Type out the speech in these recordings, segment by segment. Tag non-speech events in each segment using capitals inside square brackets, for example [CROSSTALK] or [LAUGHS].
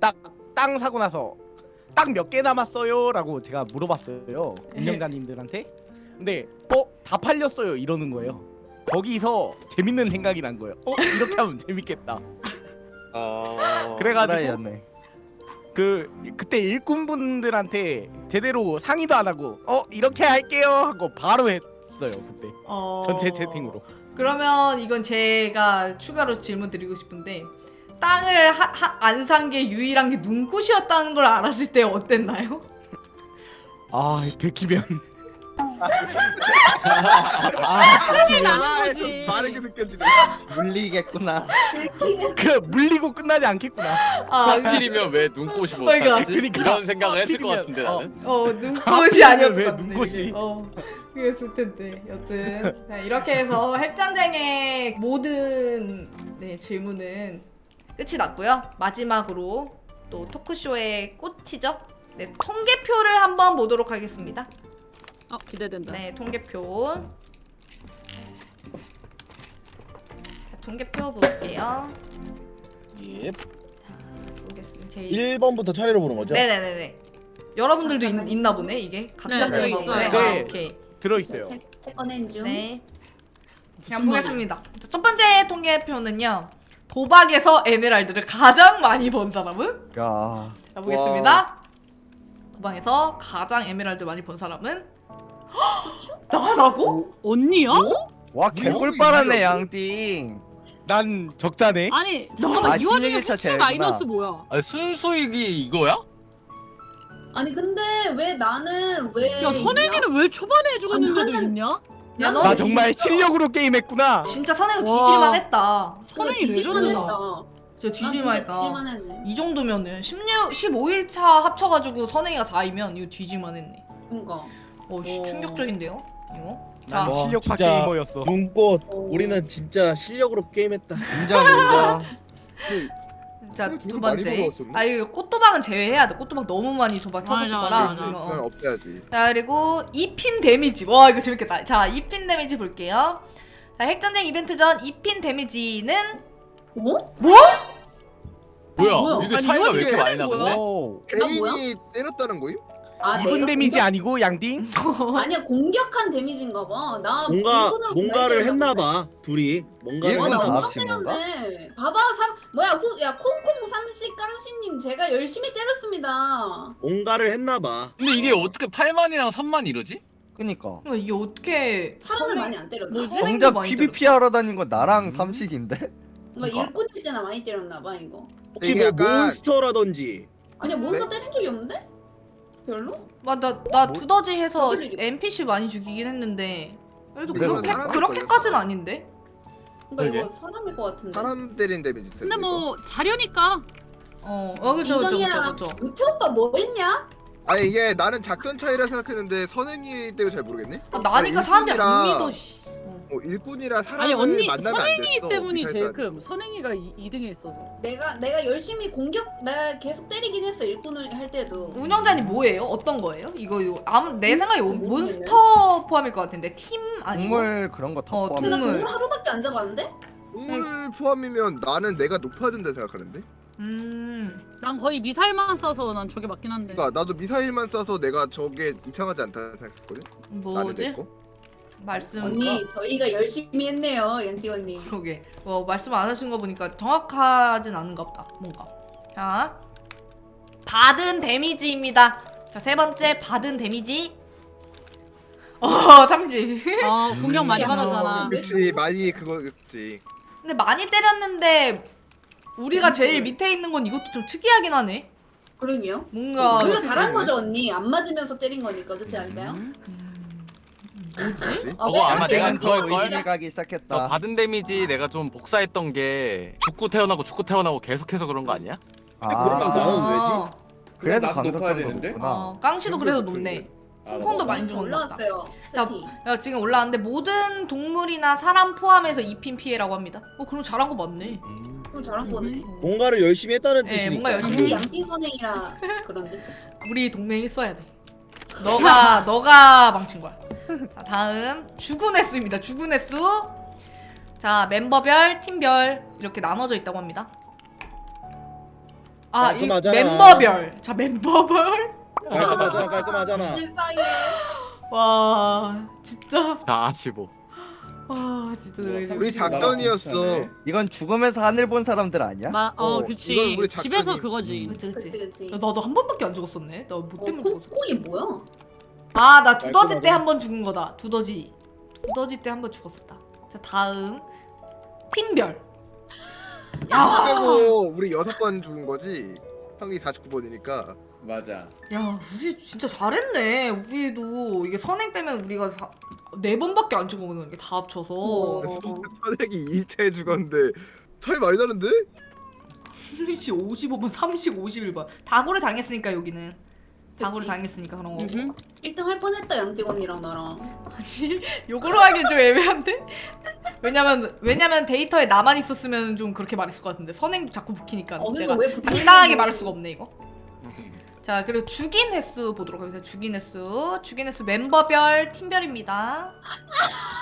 딱 땅 사고 나서 땅몇개 남았어요라고 제가 물어봤어요 운영자님들한테. 근데 어? 다 팔렸어요 이러는 거예요. 거기서 재밌는 생각이 난 거예요. 어? 이렇게 하면 [LAUGHS] 재밌겠다. 아. 그래가지고 후라이였네. 그 그때 일꾼분들한테 제대로 상의도 안 하고 어? 이렇게 할게요 하고 바로 했어요 그때. 어... 전체 채팅으로. 그러면 이건 제가 추가로 질문 드리고 싶은데 땅을 안 산 게 유일한 게 눈꽃이었다는 걸 알았을 때 어땠나요? 아 들키면 흥이 나는 거지. 빠르게 느껴지네. 물리겠구나. 그 물리고 끝나지 않겠구나 아, 하필이면 왜 눈꽃이 그러니까. 못하지? 그러니까. 이런 생각을 했을 것 같은데 어. 나는. 어 눈꽃이 하필이면 아니었을 왜 것 같은데 눈꽃이? 어 그랬을 텐데 여튼 네, 이렇게 해서 핵전쟁의 모든 네, 질문은 끝이 났고요 마지막으로 또 토크쇼의 꽃이죠 네 통계표를 한번 보도록 하겠습니다 어 기대된다. 네 통계표 자 통계표 볼게요 예. 보겠습니다 제 1번부터 차례로 보는 거죠? 네네네네 여러분들도 있, 있나 보네 이게 각자 네, 들어간 네, 거네 있어요. 아, 네. 오케이 들어있어요 제, 제 꺼낸 중. 네. 그냥 보겠습니다. 자, 첫 번째 통계표는요. 도박에서 에메랄드를 가장 많이 번 사람은? 야. 자, 보겠습니다. 도박에서 가장 에메랄드 많이 번 사람은? 헉! [GASPS] 나라고? 언니야? 와 개꿀 빨았네 양띵. 난 적자네 아니 잠깐만 아, 이 와중에 차. 마이너스 뭐야? 아니 순수익이 이거야? 아니 근데 왜 나는 왜? 야 선행이는 왜 초반에 해주고 아니, 있는데도 하는- 있냐? 야, 너 나 정말 실력으로 게임했구나 진짜 선행은 와. 뒤질만 했다. 선행이 뒤질만 레전드다. 했다. 진짜 뒤질만 했다. 뒤질만 했네. 이 정도면은 16, 15일차 합쳐가지고 선행이가 4이면 이거 뒤질만 했네. 그러니까. 어, 씨, 어. 충격적인데요? 이거? 난 자, 와, 실력파 진짜. 게이머였어 눈꽃. 어. 우리는 진짜 실력으로 게임했다. 인정 인정. [LAUGHS] 자, 근데 두돈 많이 번째. 아, 이거 꽃도박은 제외해야 돼. 꽃도박 너무 많이 도박 맞아, 터졌을 거라. 맞아. 이거. 그냥 없애야지. 자 그리고 2핀 데미지 와 이거 재밌겠다 자 2핀 데미지 볼게요 자 핵전쟁 이벤트 전 2핀 데미지는 어? 뭐야? 뭐야? 이게 아니, 차이가 왜 이렇게 이거 많이 뭐야? 나는데? 오. 개인이 때렸다는 거임? 아, 이분 내가 데미지 아니고 양띵 공격- [LAUGHS] 아니야 공격한 데미지인가 봐. 나 뭔가 일본어로 뭔가를 했나 봐. 둘이 뭔가를 일본 했나 봐. 엄청 건가? 때렸네. 봐봐, 삼 뭐야, 후, 야 콩콩 삼시 깡씨님 제가 열심히 때렸습니다. 뭔가를 했나 봐. 근데 이게 어떻게 8만이랑 3만 이러지? 그니까. 이거 이게 어떻게 사람을 많이 안 때렸나? 뭐지? 정작 많이 PVP 하러 다닌 건 나랑 삼식인데. 뭔가 그러니까. 일꾼일 때나 많이 때렸나 봐 이거. 혹시 이게 뭐 약간- 몬스터라든지 아니야 몬스터 네? 때린 적이 없는데? 별로? 맞나 나 뭐? 두더지 해서 일이- NPC 많이 죽이긴 했는데 그래도 그래서 그렇게 사람일 거예요, 아닌데 그러니까 이거 그러게. 사람일 것 같은데. 사람 때린 데미지 근데 뭐 자려니까 어 어, 그죠 그죠 그죠 인정이랑 그죠 우태 오빠 뭐 했냐? 아니 이게 나는 작전 차이라 생각했는데 선행이 때문에 잘 모르겠네. 아, 나니까 사람들이 안 믿어 씨. 어. 어, 일꾼이라 사람을 아니 언니 만나면 안 선행이 됐어. 때문이 제일 쏴. 큰. 선행이가 2등에 있어서. 내가 내가 열심히 공격 내가 계속 때리긴 했어 일꾼을 할 때도. 운영자님 뭐예요? 어떤 거예요? 이거 이거 아무 내 생각에 모르겠네. 몬스터 포함일 것 같은데 팀 아니고 동물 그런 거 다 어, 포함. 근데 나 동물. 동물 하루밖에 안 잡았는데? 동물 포함이면 나는 내가 높아진다 생각하는데. 음 난 거의 미사일만 써서 난 저게 맞긴 한데. 그러니까 나도 미사일만 쏴서 내가 저게 이상하지 않다 생각했거든. 나는 뭐지? 내 거. 말씀 언니 저희가 열심히 했네요 양띠 언니. 그러게. 뭐 말씀 안 하신 거 보니까 정확하진 않은가 보다. 뭔가. 자 받은 데미지입니다. 자 세 번째 받은 데미지. 어 삼지. 아 공격 많이 야, 받았잖아. 그치 많이 그거였지. 근데 많이 때렸는데 우리가 제일 밑에 있는 건 이것도 좀 특이하긴 하네. 그러게요. 뭔가 저희가 잘한 거죠 언니. 안 맞으면서 때린 거니까. 그렇지 않을까요? 그치? 아, 저거 왜 아마 안 내가 그거 그걸 걸? 의심이 가기 저 시작했다. 받은 데미지 내가 좀 복사했던 게 죽고 태어나고 죽고 태어나고 계속해서 그런 거 아니야? 그러면 나는 어, 그래서 나도 높아야 강석권도 되는데? 높구나. 어 깡씨도 그래도 높네 아, 콩콩도 많이 죽었나 보다 올라왔어요. 야, 채팅. 야 지금 올라왔는데 모든 동물이나 사람 포함해서 2핀 피해라고 합니다 어 그럼 잘한 거 맞네 또 잘한 거네. 뭔가를 열심히 했다는 예, 뜻이니까. 뭔가 열심히 양띠 선행이라 그런데. 우리 동맹 있어야 돼. 너가 너가 망친 거야. [LAUGHS] 자 다음 죽은 횟수입니다. 죽은 횟수. 자 멤버별, 팀별 이렇게 나눠져 있다고 합니다. 아, 이 깔끔하잖아. 멤버별. 자, 멤버별. 깔끔하잖아 깔끔하잖아 불쌍해. [LAUGHS] 와, 진짜. 다 치보. 와, 진짜 우리 작전이었어. 이건 죽으면서 하늘 본 사람들 아니야? 마, 어, 어, 그치. 이건 우리 집에서 그거지. 그치, 그치 그치. 그치. 야, 나도 한 번밖에 안 죽었었네. 나 뭐 어, 때문에 콩, 죽었어? 콩이 뭐야? 아, 나 두더지 때. 한 번 죽은 거다. 두더지. 두더지 때 한 번 죽었었다. 자, 다음. 팀별. 야, 그리고 우리 여섯 번 죽은 거지. 형이 49번이니까. 맞아. 야, 우리 진짜 잘했네. 우리도 이게 선행 빼면 우리가 사, 네 번밖에 안 죽었거든. 이게 다 합쳐서. 어. 선생이 2차에 죽었는데 차이 많이 나는데? 스위치 55번, 30, 51번. 다구를 당했으니까 여기는. 그치. 당했으니까 그런 거고. 음흠. 1등 할 뻔했다 양띠 언니랑 나랑. 아니, 요거로 하기엔 좀 애매한데? 왜냐면 왜냐면 데이터에 나만 있었으면 좀 그렇게 말했을 것 같은데 선행도 자꾸 묵히니까 언니는 내가 왜 붙이는 당당하게? 말할 수가 없네 이거. 자 그리고 죽인 횟수 보도록 하겠습니다. 죽인 횟수, 죽인 횟수 멤버별, 팀별입니다. [LAUGHS]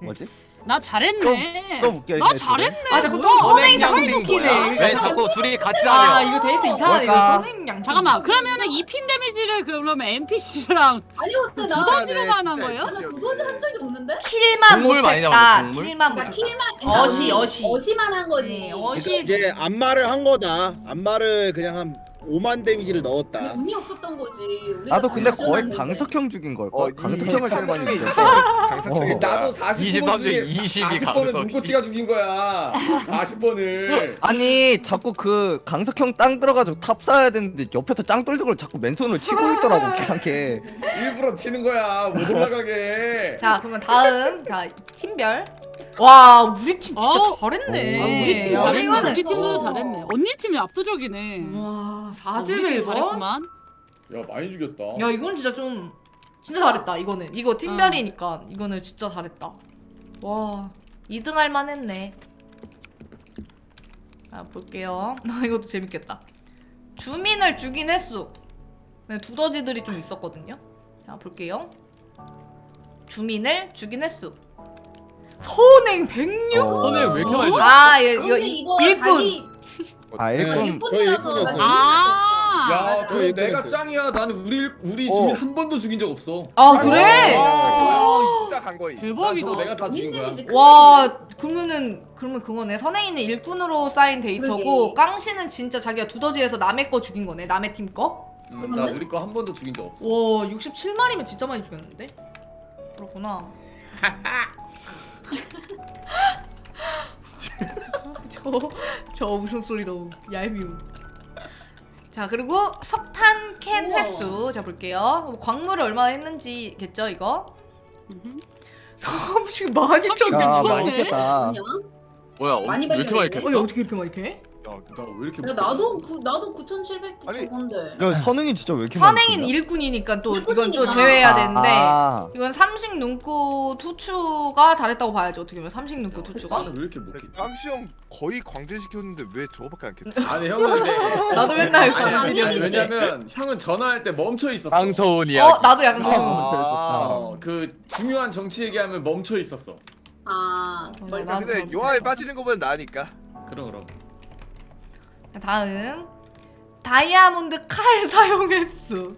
뭐지? 나 잘했네. 또 묶여 나 있네. 잘했네. 아 자꾸 또 뭐야? 선행 선행 묵히네. 왜 자꾸 둘이 같이 아 다녀? 이거 데이터 이상하네. 이거 뭘까? 선행 양. 잠깐만. 그러면은 이 핀 데미지를 그러면 NPC랑 아니 근데 나 두더지로만 한 거예요? 나 두더지 한 적이 없는데? 킬만 동물 많이 못했다. 동물. 킬만 나 못했다. 킬만 어시, 어시. 어시만 한 거지. 네, 그러니까 어시. 이제 안마를 한 거다 안마를 그냥 한 5만 데미지를 넣었다 운이 없었던 거지. 우리가 나도 근데 거의. 강석형 죽인 걸 어, 걸. 강석형을 제일 많이 죽였어. 있어. 강석형이 어. 나도 49번 23 중에 중에 20이 40번은 강석이. 눈꽃이가 죽인 거야. 40번을. [LAUGHS] 아니 자꾸 그 강석형 땅 들어가지고 탑 쌓아야 되는데 옆에서 짱돌들걸 자꾸 맨손으로 치고 있더라고 [LAUGHS] 귀찮게. 일부러 치는 거야. 못 올라가게. 자 그러면 다음 자 팀별. 와 우리 팀 진짜 어우. 잘했네. 아, 우리 팀 야, 잘했네. 이거는 우리 팀도 어. 잘했네. 언니 팀이 압도적이네. 와 아, 우리 팀 41번. 잘했구만. 야 많이 죽였다. 야 이건 진짜 좀 진짜 잘했다 이거는 이거 팀별이니까 이거는 진짜 잘했다. 와 2등 할 만했네. 자 볼게요. 나 [LAUGHS] 이것도 재밌겠다. 주민을 죽인 횟수. 네, 두더지들이 좀 있었거든요. 자 볼게요. 주민을 죽인 횟수. 선행 106. 어. 오늘 왜 이렇게 많이 죽어? 아 예, 이거 언니 이거 일꾼. 자기 아 네. 일꾼 일꾼이라서 나 저희 아. 야, 저저 내가. 짱이야. 나는 우리 우리 어. 주민 한 번도 죽인 적 없어. 아 그래? 아, 진짜 간 거임. 대박이다. 내가 다 죽인 거야. 와 그러면은 그러면 그거네 선행이는 일꾼으로 쌓인 데이터고 그러게. 깡씨는 진짜 자기가 두더지에서 남의 거 죽인 거네 남의 팀 거? 음, 나 우리 거 한 번도 죽인 적 없어. 와 67마리면 진짜 많이 죽였는데? 그렇구나 [LAUGHS] [LAUGHS] 저, 저 웃음소리 너무 얄미움 자 그리고 석탄 캔 우와. 횟수 자 볼게요 광물을 얼마나 했는지겠죠 이거? 30 [LAUGHS] 많이? 야 괜찮네. 많이 깼다. 뭐야? 어, 많이 왜 이렇게 많이 발견했네. 캤어? 어, 야, 어떻게 이렇게 많이 캐? 야, 나왜 이렇게 야, 나도 구, 나도 9,700 아니, 저건데. 야 선웅이 진짜 왜 이렇게 선행인? 일꾼이니까 또 이건 또 일꾼이니까. 제외해야 아, 되는데 아, 이건 삼식 눈꽃 투추가 잘했다고 봐야죠 어떻게 보면 삼식 눈꽃 투추가 나는 왜 이렇게 못해? 깡시 형 거의 광제시켰는데 왜 저거밖에 안 [LAUGHS] 깼지? 아니 형은 근데 나도 맨날 아니, 왜냐면 형은 전화할 때 멈춰 있었어. 방서운 이야기. 어 나도 약간 그런 아, 어, 그 중요한 정치 얘기하면 멈춰 있었어. 아, 어, 근데 거. 빠지는 거보다 나으니까. 그럼 그럼. 다음 다이아몬드 칼 [LAUGHS] 사용 횟수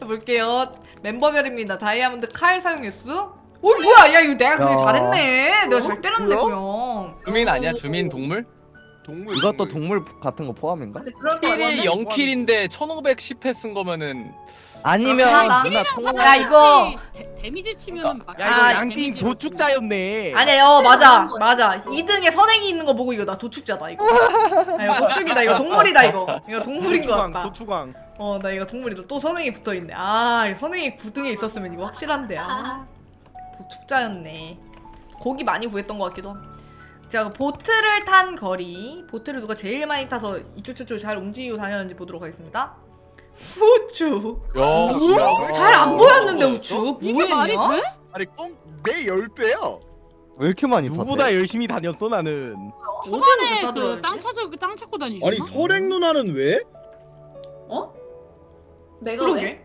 볼게요 멤버별입니다 다이아몬드 칼 사용 횟수 어 뭐야 야 이거 내가 그냥 야. 잘했네 내가 잘 때렸네 뭐야? 그냥 주민 아니야? 주민 동물? 동물. 이것도 동물 같은 거 포함인가? 그럴 거 킬이 같네. 0킬인데 1510회 쓴 거면은 아니면. 누나 통화. 야 이거. 데, 데미지 치면은 막 야 이거 아, 양띵 도축자였네. 아니야 어 맞아 맞아. 2등에 선행이 있는 거 보고 이거 나 도축자다 이거. 아, 이거 도축이다 이거 동물이다 이거. 이거 동물인 거 도축왕 같다 도축왕. 어 나 이거 동물이다. 또 선행이 붙어 있네. 아 이거 선행이 9등에 있었으면 이거 확실한데 아. 도축자였네. 고기 많이 구했던 것 같기도 하고 자 보트를 탄 거리 보트를 누가 제일 많이 타서 이쪽 저쪽 잘 움직이고 다녔는지 보도록 하겠습니다 우쭈 야, 잘 안 보였는데 어, 우쭈 이게 말이 뭐했냐? 돼? 아니 꽁내 10배야. 왜 이렇게 많이? 누구보다 열심히 다녔어 나는. 초반에 싸들어야지. 그땅 찾아 땅 찾고 다니지. 아니 설행 누나는 왜? 어? 내가 왜? 그러게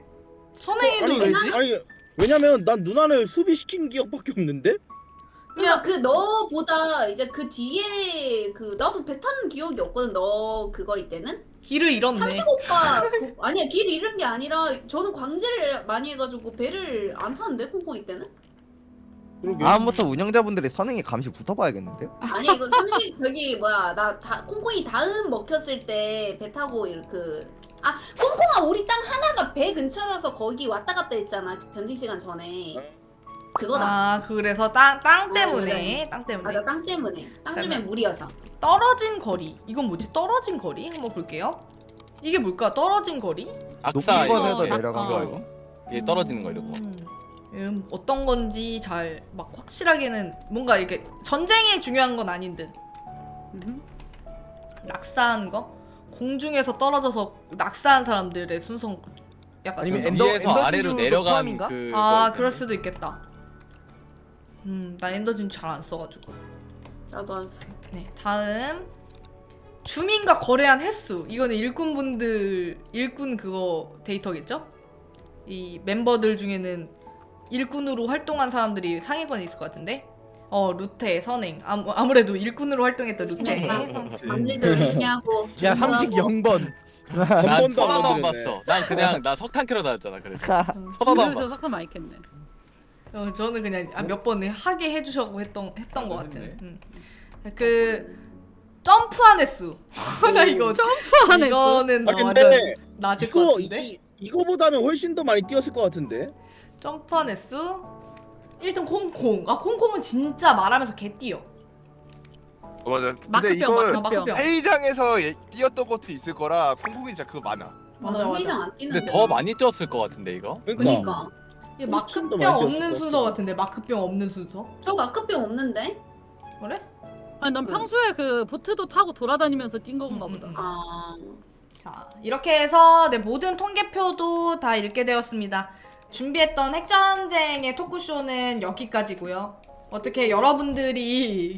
선행이도 아니, 왜지? 아니 왜냐면 난 누나를 수비시킨 기억밖에 없는데? 그러니까 그 너보다 이제 그 뒤에 그 나도 배 타는 기억이 없거든. 너 그거일 때는 길을 잃었네. 삼식 오빠 [LAUGHS] 그- 아니야 길 잃은 게 아니라 저는 광질을 많이 해가지고 배를 안 타는데 콩콩이 때는 그러게. 다음부터 운영자분들이 선행에 감시 붙어봐야겠는데요? 아니 이거 삼식 저기 뭐야 나 다, 콩콩이 다음 먹혔을 때 배 타고 이렇게 아 콩콩아 우리 땅 하나가 배 근처라서 거기 왔다 갔다 했잖아 전직 시간 전에 그거다. 아 그래서 땅, 땅 아, 때문에 그래. 땅 때문에. 맞아 땅 때문에. 땅 주면. 물이어서. 떨어진 거리. 이건 뭐지? 떨어진 거리? 한번 볼게요. 이게 뭘까? 떨어진 거리? 악사 높은 이거. 곳에서 이게 내려간 이거, 거 이거? 이게 떨어지는 거 이런 거. 음, 음, 어떤 건지 잘 막 확실하게는 뭔가 이게 전쟁이 중요한 건 아닌 듯. 음. 낙사한 거? 공중에서 떨어져서 낙사한 사람들의 순서 약간 아니면 순서. 엔더- 위에서 엔더 아래로 내려간? 그아거 그럴. 수도 있겠다 음 나 엔더진 잘 안 써가지고 나도 안 써. 네, 다음 주민과 거래한 횟수. 이거는 일꾼분들 일꾼 그거 데이터겠죠? 이 멤버들 중에는 일꾼으로 활동한 사람들이 상위권에 있을 것 같은데. 어, 루테, 선행. 아무, 아무래도 일꾼으로 활동했던 루테. 광질도 열심히 하고 야 삼식 공부하고. 0번 난 번도 안 쳐다만 건드렸네. 봤어 난 그냥 나 석탄 캐러 다녔잖아 그래서 쳐다만 그래서 봤어 석탄 많이 캤네. 어, 저는 그냥 아, 몇 번에 하게 해주셔고 했던 했던 것 같은. 했네. 음. 그 점프한 횟수. [LAUGHS] 나 이거 점프한 횟수? 이거는 아 어, 완전 근데 낮을 것 이거 같은데. 이, 이거보다는 훨씬 더 많이 뛰었을 것 같은데. 점프한 횟수 1등 콩콩 아 콩콩은 진짜 말하면서 개 뛰어 어, 맞아. 근데 마크병 이거 아, 마크병. 마크병 회의장에서 예- 뛰었던 것도 있을 거라 콩콩이 진짜 그거 많아. 맞아, 맞아 맞아. 회의장 안 뛰는데 근데 더 많이 뛰었을 것 같은데 이거 그러니까. 그니까 얘 엄청 더 마크병 없는 순서 것 같은데 마크병 없는 순서 저 마크병 없는데 그래? 아니 난 평소에 그 보트도 타고 돌아다니면서 뛴 건가 음, 보다. 음. 아 자 이렇게 해서 네, 모든 통계표도 다 읽게 되었습니다 준비했던 핵전쟁의 토크쇼는 여기까지고요 어떻게 여러분들이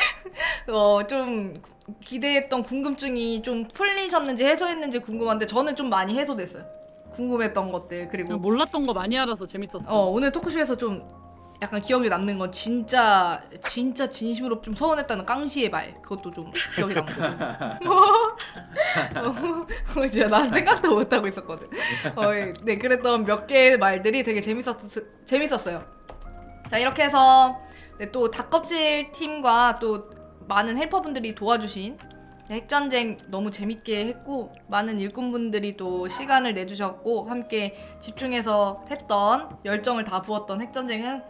[LAUGHS] 어, 좀 기대했던 궁금증이 좀 풀리셨는지 해소했는지 궁금한데 저는 좀 많이 해소됐어요 궁금했던 것들 그리고 몰랐던 거 많이 알아서 재밌었어. 어 오늘 토크쇼에서 좀 약간 기억에 남는 건 진짜 진짜 진심으로 좀 서운했다는 깡시의 말 그것도 좀 기억에 남고 어, 진짜 난 생각도 못 하고 있었거든. 어, 네 그랬던 몇 개의 말들이 되게 재밌었 재밌었어요. 자 이렇게 해서 네, 또 닭껍질 팀과 또 많은 헬퍼분들이 도와주신 네, 핵전쟁 너무 재밌게 했고 많은 일꾼분들이 또 시간을 내주셨고 함께 집중해서 했던 열정을 다 부었던 핵전쟁은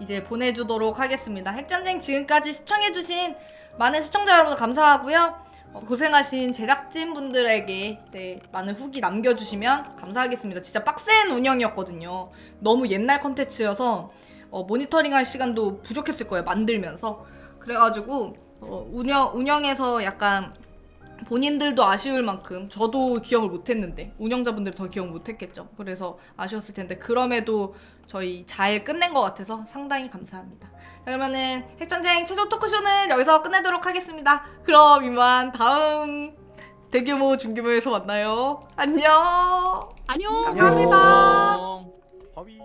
이제 보내주도록 하겠습니다. 핵전쟁 지금까지 시청해주신 많은 시청자 여러분 감사하고요. 어, 고생하신 제작진 분들에게 네, 많은 후기 남겨주시면 감사하겠습니다. 진짜 빡센 운영이었거든요. 너무 옛날 컨텐츠여서 어, 모니터링 할 시간도 부족했을 거예요. 만들면서 그래가지고 어, 운영 운영에서 약간 본인들도 아쉬울 만큼 저도 기억을 못했는데 운영자분들 더 기억 못했겠죠. 그래서 아쉬웠을 텐데 그럼에도 저희 잘 끝낸 것 같아서 상당히 감사합니다. 자 그러면은 핵전쟁 최종 토크쇼는 여기서 끝내도록 하겠습니다. 그럼 이만 다음 대규모 중규모에서 만나요. 안녕. 안녕. 감사합니다. 어. 허비